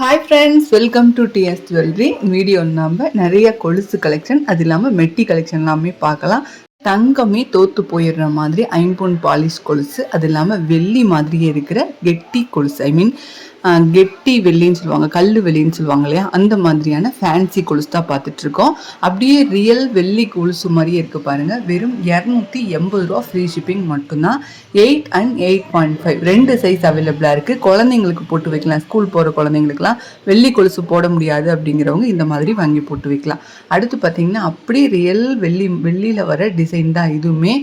Hi friends welcome to T S jewellery video நம்ம நிறைய கொலுசு கலெக்ஷன் அது இல்லாமல் மெட்டி கலெக்ஷன் எல்லாமே பார்க்கலாம். தங்கமே தோத்து போயிடுற மாதிரி ஐம்பொன் பாலிஷ் கொலுசு அது இல்லாமல் வெள்ளி மாதிரியே இருக்கிற கெட்டி கொலுசு ஐ மீன் கெட்டி வெள்ளின்னு சொல்லுவாங்க கல் வெள்ளின்னு சொல்லுவாங்க இல்லையா? அந்த மாதிரியான ஃபேன்சி கொலுசு தான் பார்த்துட்டு இருக்கோம். அப்படியே ரியல் வெள்ளி கொலுசு மாதிரியே இருக்குது பாருங்கள் வெறும் இரநூத்தி எண்பது ரூபா ஃப்ரீ ஷிப்பிங் மட்டும்தான். Eight and eight point five ரெண்டு சைஸ் அவைலபிளாக இருக்குது குழந்தைங்களுக்கு போட்டு வைக்கலாம். ஸ்கூல் போகிற குழந்தைங்களுக்குலாம் வெள்ளி கொலுசு போட முடியாது அப்படிங்கிறவங்க இந்த மாதிரி வாங்கி போட்டு வைக்கலாம். அடுத்து பார்த்தீங்கன்னா அப்படியே ரியல் வெள்ளி வெள்ளியில் வர டிசைன் தான் இதுவுமே.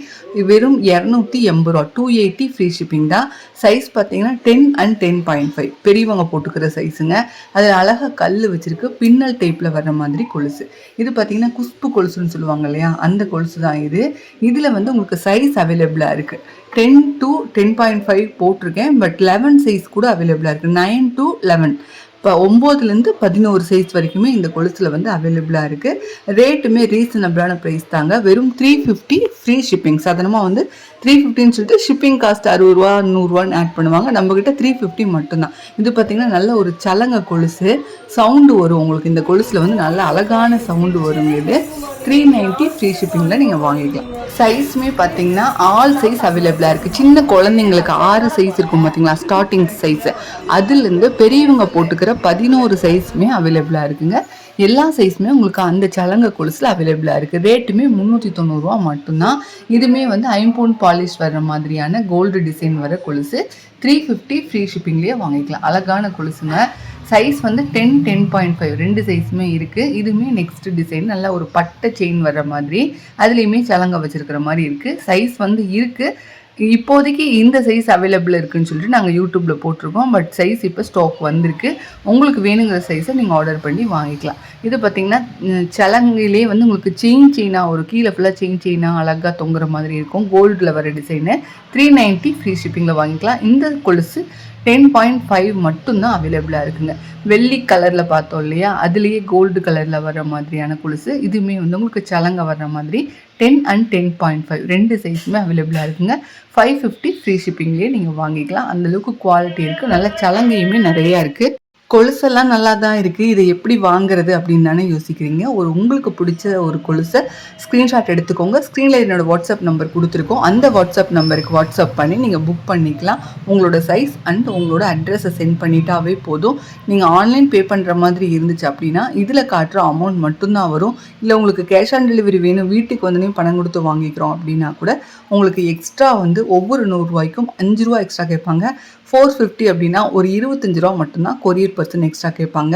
வெறும் இரநூத்தி எண்பது ரூபா. டூ எயிட்டி ஃப்ரீ ஷிப்பிங் தான். சைஸ் பார்த்தீங்கன்னா ten and ten point five பெரியவங்க போட்டுக்கிற சைஸுங்க அது அழகாக கல் வச்சுருக்கு. பின்னல் டைப்பில் வர்ற மாதிரி கொலுசு. இது பார்த்தீங்கன்னா குஸ்பு கொலுசுன்னு சொல்லுவாங்க இல்லையா? அந்த கொலுசு தான் இது. இதில் வந்து உங்களுக்கு சைஸ் அவைலபிளாக இருக்குது ten to ten point five போட்டிருக்கேன். பட் லெவன் சைஸ் கூட அவைலபிளாக இருக்குது நைன் டு லெவன் இப்போ ஒம்போதுலேருந்து பதினோரு சைஸ் வரைக்குமே இந்த கொலுசில் வந்து அவைலபிளாக இருக்குது ரேட்டுமே ரீசனபிளான ப்ரைஸ் தாங்க. வெறும் த்ரீ ஃபிஃப்டி ஃப்ரீ ஷிப்பிங் சாதாரணமாக வந்து த்ரீ ஃபிஃப்டின்னு சொல்லிட்டு ஷிப்பிங் காஸ்ட் அறுபது ரூபா நூறுரூவான்னு ஆட் பண்ணுவாங்க. நம்மக்கிட்ட த்ரீ ஃபிஃப்டி மட்டும்தான். இது பார்த்திங்கன்னா நல்ல ஒரு சலங்க கொலுசு சவுண்டு வரும் உங்களுக்கு. இந்த கொலுசில் வந்து நல்ல அழகான சவுண்டு வரும் இது. த்ரீ நைன்ட்டி ஃப்ரீ ஷிப்பிங்கில் நீங்கள் வாங்கிக்கலாம். சைஸுமே பார்த்தீங்கன்னா ஆல் சைஸ் அவைலபிளாக இருக்குது சின்ன குழந்தைங்களுக்கு ஆறு சைஸ் இருக்கும் பார்த்தீங்களா ஸ்டார்டிங் சைஸு அதுலேருந்து பெரியவங்க போட்டுக்கிற பதினோரு சைஸுமே அவைலபிளாக இருக்குங்க. எல்லா சைஸுமே உங்களுக்கு அந்த சலங்க கொலுசில் அவைலபிளாக இருக்குது ரேட்டுமே முந்நூற்றி தொண்ணூறுரூவா மட்டும்தான். இதுவுமே வந்து ஐம்பவுன் பாலிஷ் வர்ற மாதிரியான கோல்டு டிசைன் வர கொலுசு. த்ரீ ஃபிஃப்டி ஃப்ரீ ஷிப்பிங்லேயே வாங்கிக்கலாம். அழகான கொலுசுங்க. சைஸ் வந்து டென் டென் பாயிண்ட் ஃபைவ் ரெண்டு சைஸுமே இருக்குது இதுவுமே நெக்ஸ்ட் டிசைன் நல்லா ஒரு பட்டை செயின் வர்ற மாதிரி. அதுலேயுமே சலங்கை வச்சுருக்கிற மாதிரி இருக்குது சைஸ் வந்து இருக்குது இப்போதைக்கு இந்த சைஸ் அவைலபிள் இருக்குன்னு சொல்லிட்டு நாங்கள் யூடியூப்பில் போட்டிருக்கோம். பட் சைஸ் இப்போ ஸ்டாக் வந்திருக்கு. உங்களுக்கு வேணுங்கிற சைஸை நீங்கள் ஆர்டர் பண்ணி வாங்கிக்கலாம். இது பார்த்திங்கன்னா சலங்கிலே வந்து உங்களுக்கு செயின் செயினாக ஒரு கீழே ஃபுல்லாக செயின் செயினாக அழகாக தொங்குற மாதிரி இருக்கும். கோல்டில் வர டிசைனு த்ரீ நைன்ட்டி ஃப்ரீ ஷிப்பிங்கில் வாங்கிக்கலாம். இந்த கொலுசு டென் பாயிண்ட் ஃபைவ் மட்டும்தான் அவைலபிளாக இருக்குங்க. வெள்ளி கலரில் பார்த்தோம் இல்லையா? அதுலேயே கோல்டு கலரில் வர மாதிரியான கொலுசு. இதுவுமே வந்து உங்களுக்கு சலங்க வர்ற மாதிரி ten and ten point five ரெண்டு சைஸுமே அவைலபிளாக இருக்குங்க. ஃபைவ் ஃபிஃப்டி ஃப்ரீ ஷிப்பிங்லேயே நீங்கள் வாங்கிக்கலாம். அந்தளவுக்கு குவாலிட்டி இருக்குது நல்ல சலங்கையுமே நிறையா இருக்குது கொலுசெல்லாம் நல்லா தான் இருக்குது இதை எப்படி வாங்குறது அப்படின்னு தானே யோசிக்கிறீங்க. ஒரு உங்களுக்கு பிடிச்ச ஒரு கொலுசை ஸ்க்ரீன்ஷாட் எடுத்துக்கோங்க. ஸ்க்ரீனில் என்னோடய வாட்ஸ்அப் நம்பர் கொடுத்துருக்கோம். அந்த வாட்ஸ்அப் நம்பருக்கு வாட்ஸ்அப் பண்ணி நீங்கள் புக் பண்ணிக்கலாம். உங்களோட சைஸ் அண்ட் உங்களோட அட்ரஸை சென்ட் பண்ணிட்டாவே போதும். நீங்கள் ஆன்லைன் பே பண்ணுற மாதிரி இருந்துச்சு அப்படின்னா இதில் காட்டுற அமௌண்ட் மட்டும்தான் வரும். இல்லை உங்களுக்கு கேஷ் ஆன் டெலிவரி வேணும் வீட்டுக்கு வந்து பணம் கொடுத்து வாங்கிக்கிறோம் அப்படின்னா கூட உங்களுக்கு எக்ஸ்ட்ரா வந்து ஒவ்வொரு நூறுரூவாய்க்கும் அஞ்சு ரூபா எக்ஸ்ட்ரா கேட்பாங்க. ஃபோர் ஃபிஃப்டி அப்படின்னா ஒரு இருபத்தஞ்சி ரூபா மட்டும்தான் கொரியர் பர்சன் எக்ஸ்ட்ரா கேட்பாங்க.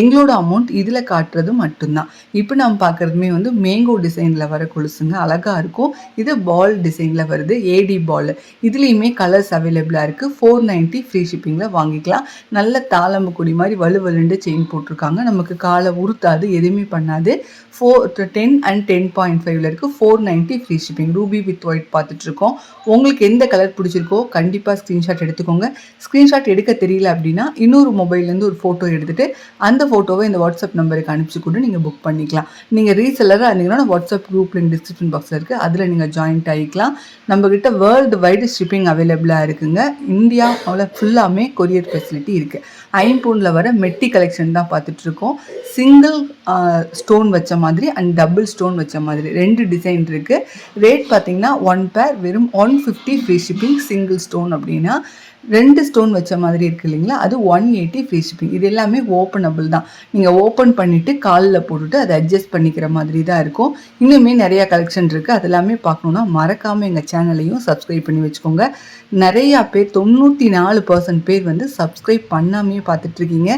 எங்களோட அமௌண்ட் இதில் காட்டுறது மட்டும்தான். இப்போ நம்ம பார்க்குறதுமே வந்து மேங்கோ டிசைனில் வர கொலுசுங்க அழகாக இருக்கும். இது பால் டிசைனில் வருது. ஏடி பால் இதுலேயுமே கலர்ஸ் அவைலபிளாக இருக்குது ஃபோர் நைன்ட்டி ஃப்ரீ ஷிப்பிங்கில் வாங்கிக்கலாம். நல்ல தாளம்பு கொடி மாதிரி வலுவலுண்டு செயின் போட்டிருக்காங்க. நமக்கு காலை உறுத்தாது எதுவுமே பண்ணாது. Four ten and ten point ஃபைவ்ல இருக்குது four ninety free shipping ruby with white பார்த்துட்ருக்கோம். உங்களுக்கு எந்த கலர் பிடிச்சிருக்கோ கண்டிப்பாக ஸ்க்ரீன்ஷாட் எடுத்துக்கோங்க. ஸ்க்ரீன்ஷாட் எடுக்க தெரியல அப்படின்னா இன்னொரு மொபைல்லேருந்து ஒரு ஃபோட்டோ எடுத்துகிட்டு அந்த ஃபோட்டோவை இந்த வாட்ஸ்அப் நம்பருக்கு அனுப்பிச்சு கூட நீங்கள் புக் பண்ணிக்கலாம். நீங்கள் ரீசெல்லராக இருந்தீங்கன்னா வாட்ஸ்அப் குரூப் லிங்க் டிஸ்கிரிப்ஷன் பாக்ஸில் இருக்குது அதில் நீங்கள் ஜாயின்ட் ஆகிக்கலாம் நம்மக்கிட்ட வேர்ல்டு வைடு ஷிப்பிங் அவைலபிளாக இருக்குங்க இந்தியாவில் ஃபுல்லாமே கொரியர் ஃபெசிலிட்டி இருக்குது ஐம்பூனில் வர மெட்டி கலெக்ஷன் தான் பார்த்துட்ருக்கோம் சிங்கிள் ஸ்டோன் வச்ச மாதிரி அண்ட் டபுள் ஸ்டோன் வச்ச மாதிரி. ரெண்டு டிசைன் இருக்குது ரேட் பார்த்திங்கன்னா ஒன் பேர் வெறும் one fifty free shipping single stone அப்படின்னா ரெண்டு ஸ்டோன் வச்ச மாதிரி இருக்குது இல்லைங்களா? அது ஒன் எயிட்டி ஃப்ரீ ஷிப்பிங் இது எல்லாமே ஓப்பனபிள் தான். நீங்கள் ஓப்பன் பண்ணிவிட்டு காலில் போட்டுட்டு அதை அட்ஜஸ்ட் பண்ணிக்கிற மாதிரி தான் இருக்கும். இன்னுமே நிறையா கலெக்ஷன் இருக்குது அது எல்லாமே பார்க்கணுன்னா மறக்காமல் எங்கள் சேனலையும் சப்ஸ்கிரைப் பண்ணி வச்சுக்கோங்க. நிறையா பேர் தொண்ணூற்றி நாலு பர்சன்ட் பேர் வந்து சப்ஸ்கிரைப் பண்ணாமே பார்த்துட்ருக்கீங்க.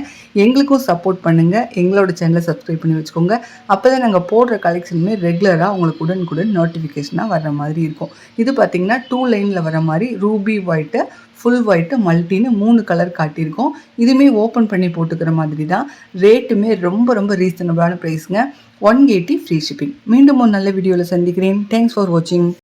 எங்களுக்கும் சப்போர்ட் பண்ணுங்கள் எங்களோட சேனலை சப்ஸ்கிரைப் பண்ணி வச்சுக்கோங்க. அப்போ தான் நாங்கள் போடுற கலெக்ஷனுமே ரெகுலராக உங்களுக்கு உடனுக்குடன் நோட்டிஃபிகேஷனாக வர்ற மாதிரி இருக்கும். இது பார்த்திங்கன்னா டூ லைனில் வர மாதிரி ரூபி ஒயிட்டு ஃபுல் ஒயிட்டு மல்டின்னு மூணு கலர் காட்டியிருக்கோம். இதுவுமே ஓப்பன் பண்ணி போட்டுக்கிற மாதிரி தான் ரேட்டுமே ரொம்ப ரொம்ப ரீசனபிளான ப்ரைஸுங்க ஒன் எயிட்டி ஃப்ரீ ஷிப்பிங் மீண்டும் ஒரு நல்ல வீடியோவில் சந்திக்கிறேன். தேங்க்ஸ் ஃபார் வாட்சிங்